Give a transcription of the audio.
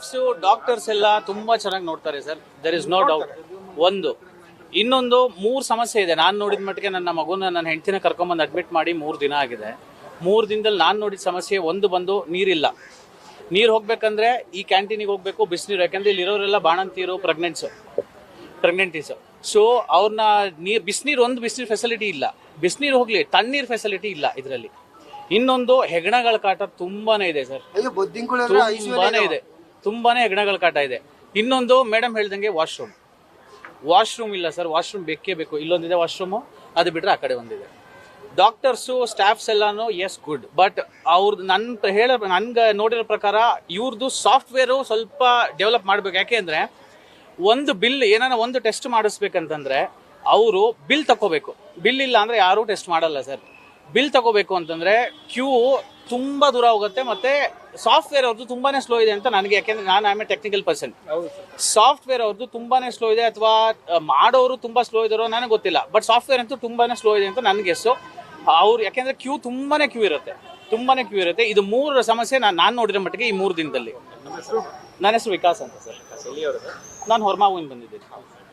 Staffs doctors ಎಲ್ಲ ತುಂಬಾ ಚೆನ್ನಾಗಿ ನೋಡ್ತಾರೆ sir. There is no doubt ಒಂದು. ಇನ್ನೊಂದು ಮೂರು ಸಮಸ್ಯೆ ಇದೆ. ನಾನು ನೋಡಿದ ಮಟ್ಟಿಗೆ ನನ್ನ ಮಗುನ ನನ್ನ ಹೆಂಡತಿನ ಕರ್ಕೊಂಬಂದು ಅಡ್ಮಿಟ್ ಮಾಡಿ ಮೂರು ದಿನ ಆಗಿದೆ. ಮೂರು ದಿನದಲ್ಲಿ ನಾನು ನೋಡಿದ ಸಮಸ್ಯೆ ಒಂದು ಬಂದು ನೀರಿಲ್ಲ. ನೀರು ಹೋಗ್ಬೇಕಂದ್ರೆ ಈ ಕ್ಯಾಂಟೀನಿಗೆ ಹೋಗ್ಬೇಕು ಬಿಸಿನೀರು. ಯಾಕಂದ್ರೆ ಇಲ್ಲಿರೋರೆಲ್ಲ ಬಾಣಂತಿರು ಪ್ರೆಗ್ನೆಂಟ್ಸು ಪ್ರೆಗ್ನೆಂಟೀಸ್ ಸೊ ಅವ್ರನ್ನ ನೀರು ಬಿಸಿನೀರು ಒಂದು ಬಿಸಿನೀರು ಫೆಸಿಲಿಟಿ ಇಲ್ಲ. ಬಿಸಿನೀರು ಹೋಗ್ಲಿ ತಣ್ಣೀರ್ ಫೆಸಿಲಿಟಿ ಇಲ್ಲ ಇದರಲ್ಲಿ. ಇನ್ನೊಂದು ಹೆಗಣಗಳ ಕಾಟ ತುಂಬಾನೇ ಇದೆ ಸರ್. ತುಂಬಾನೇ ಇದೆ. ತುಂಬಾನೇ ಹೆಗ್ಣಗಳ ಕಾಟ ಇದೆ. ಇನ್ನೊಂದು ಮೇಡಮ್ ಹೇಳ್ದಂಗೆ ವಾಶ್ರೂಮ್ ವಾಶ್ರೂಮ್ ಇಲ್ಲ ಸರ್ ವಾಶ್ರೂಮ್ ಬೇಕೇ ಬೇಕು. ಇಲ್ಲೊಂದಿದೆ ವಾಶ್ರೂಮು ಅದು ಬಿಟ್ಟರೆ ಆ ಕಡೆ ಒಂದಿದೆ. ಡಾಕ್ಟರ್ಸು ಸ್ಟಾಫ್ಸ್ ಎಲ್ಲಾನು ಎಸ್ ಗುಡ್ ಬಟ್ ಅವ್ರದ್ದು ನನ್ನ ಹೇಳ ನನ್ಗೆ ನೋಡಿರೋ ಪ್ರಕಾರ ಇವ್ರದ್ದು ಸಾಫ್ಟ್ವೇರು ಸ್ವಲ್ಪ ಡೆವಲಪ್ ಮಾಡ್ಬೇಕು. ಯಾಕೆ ಅಂದ್ರೆ ಒಂದು ಬಿಲ್ ಏನಾರ ಒಂದು ಟೆಸ್ಟ್ ಮಾಡಿಸ್ಬೇಕಂತಂದ್ರೆ ಅವರು ಬಿಲ್ ತಕೋಬೇಕು ಬಿಲ್ ಇಲ್ಲ ಅಂದ್ರೆ ಯಾರೂ ಟೆಸ್ಟ್ ಮಾಡಲ್ಲ ಸರ್ ಬಿಲ್ ತಗೋಬೇಕು ಅಂತಂದ್ರೆ ಕ್ಯೂ ತುಂಬಾ ದೂರ ಹೋಗುತ್ತೆ ಮತ್ತೆ ಸಾಫ್ಟ್ವೇರ್ ಅವ್ರದ್ದು ತುಂಬಾನೇ ಸ್ಲೋ ಇದೆ ಅಂತ ನನಗೆ ಯಾಕೆಂದ್ರೆ ನಾನು I a technical person software ಅವ್ರದ್ದು ತುಂಬಾನೇ ಸ್ಲೋ ಇದೆ ಅಥವಾ ಮಾಡೋರು ತುಂಬಾ ಸ್ಲೋ ಇದಾರೋ ನನಗೆ ಗೊತ್ತಿಲ್ಲ ಬಟ್ ಸಾಫ್ಟ್ವೇರ್ ಅಂತೂ ತುಂಬಾನೇ ಸ್ಲೋ ಇದೆ ಅಂತ ನನಗೆ ಎಸ್ಸು ಅವ್ರು ಯಾಕೆಂದ್ರೆ ಕ್ಯೂ ತುಂಬಾನೇ ಕ್ಯೂ ಇರುತ್ತೆ ತುಂಬಾನೇ ಕ್ಯೂ ಇರುತ್ತೆ. ಇದು ಮೂರು ಸಮಸ್ಯೆ ನಾನು ನಾನು ನೋಡಿರೋ ಮಟ್ಟಿಗೆ ಈ ಮೂರು ದಿನದಲ್ಲಿ. ನನ್ನ ಹೆಸರು ವಿಕಾಸ್ ಅಂತ ಸರ್. ನಾನು ಹೊರಮಾವಿನ ಬಂದಿದ್ದೀನಿ.